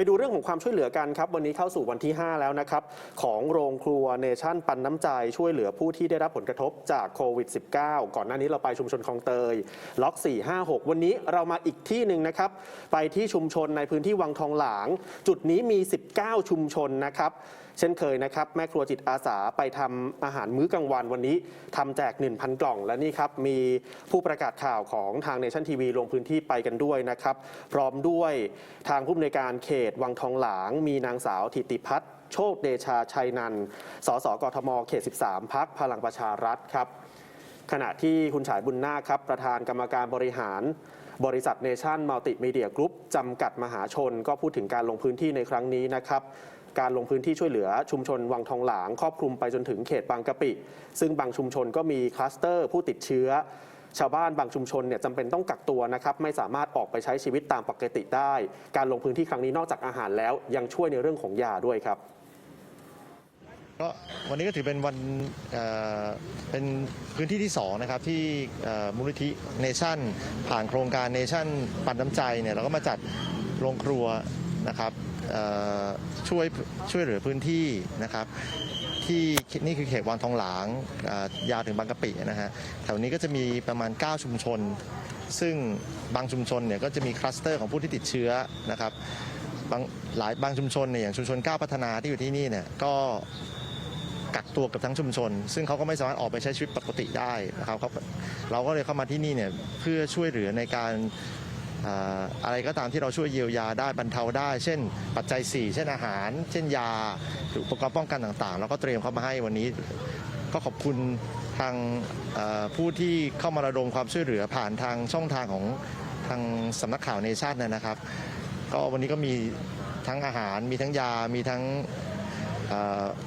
ไปดูเรื่องของความช่วยเหลือกันครับ วันนี้เข้าสู่วันที่ 5 แล้วนะครับ ของโรงครัวเนชั่นปันน้ำใจช่วยเหลือผู้ที่ได้รับผลกระทบจากโควิด -19 ก่อนหน้านี้เราไปชุมชนคลองเตย ล็อก 456 วันนี้เรามาอีกที่หนึ่งนะครับ ไปที่ชุมชนในพื้นที่วังทองหลาง จุดนี้มี 19 ชุมชนนะครับเช่นเคยนะครับ แม่ครัวจิตอาสาไปทำอาหารมื้อกลางวันวันนี้ทำแจก 1,000 กล่องและนี่ครับมีผู้ประกาศข่าวของทางเนชั่นทีวีลงพื้นที่ไปกันด้วยนะครับ พร้อมด้วยทางผู้อำนวยการเขตวังทองหลาง มีนางสาวธิติพัฒน์โชคเดชาชัยนันสสกทมเขต 13 พักพลังประชารัฐครับ ขณะที่คุณฉายบุญนาคครับ ประธานกรรมการบริหาร บริษัทเนชั่นมัลติมีเดียกรุ๊ปจำกัดมหาชน ก็พูดถึงการลงพื้นที่ในครั้งนี้นะครับการลงพื้นที่ช่วยเหลือชุมชนวังทองหลาง ครอบคลุมไปจนถึงเขตบางกะปิ ซึ่งบางชุมชนก็มีคลัสเตอร์ผู้ติดเชื้อ ชาวบ้านบางชุมชนเนี่ยจำเป็นต้องกักตัวนะครับไม่สามารถออกไปใช้ชีวิตตามปกติได้ การลงพื้นที่ครั้งนี้นอกจากอาหารแล้ว ยังช่วยในเรื่องของยาด้วยครับก็วันนี้ก็ถือเป็นวันเเป็นพื้นที่ที่2นะครับที่มูลนิธิเนชั่นผ่านโครงการเนชั่นปันน้ำใจเนี่ยเราก็มาจัดโรงครัวนะครับช่วยช่วยเหลือพื้นที่นะครับ ที่นี่คือเขตวังทองหลางยาวถึงบางกะปินะฮะแถวนี้ก็จะมีประมาณ 9 ชุมชน ซึ่งบางชุมชนเนี่ยก็จะมีคลัสเตอร์ของผู้ที่ติดเชื้อนะครับบางหลายบางชุมชนเนี่ยอย่างชุมชนก้าวพัฒนาที่อยู่ที่นี่เนี่ยก็กักตัวกับทั้งชุมชน ซึ่งเขาก็ไม่สามารถออกไปใช้ชีวิตปกติได้นะครับเขาเราก็เลยเข้ามาที่นี่เนี่ยเพื่อช่วยเหลือในการ อะไรก็ตามที่เราช่วยเยียวยาได้บรรเทาได้ เช่น ปัจจัย 4 เช่นอาหาร เช่นยาอุปกรณ์ป้องกันต่างๆ เราก็เตรียมเข้ามาให้วันนี้ ก็ขอบคุณทางผู้ที่เข้ามาระดมความช่วยเหลือผ่านทางช่องทางของทางสำนักข่าวเนชั่นนะครับ ก็วันนี้ก็มีทั้งอาหารมีทั้งยามีทั้ง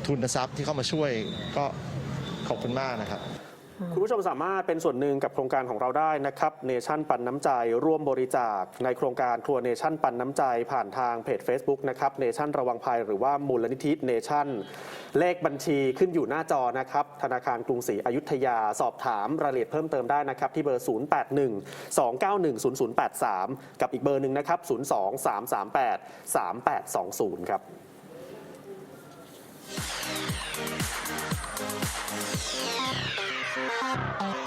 ทุนทรัพย์ที่เข้ามาช่วยก็ขอบคุณมากนะครับ คุณผู้ชมสามารถเป็นส่วนหนึ่งกับโครงการของเราได้นะครับเนชั่นปันน้ำใจ ร่วมบริจาค ในโครงการครัวเนชั่นปันน้ำใจ ผ่านทางเพจ Facebook นะครับเนชั่นระวังภัยหรือว่ามูลนิธิเนชั่นเลขบัญชีขึ้นอยู่หน้าจอนะครับธนาคารกรุงศรีอยุธยาสอบถามรายละเอียดเพิ่มเติมได้นะครับที่เบอร์ 081 291 0083 กับอีกเบอร์หนึ่งนะครับ02 338 3820 ครับ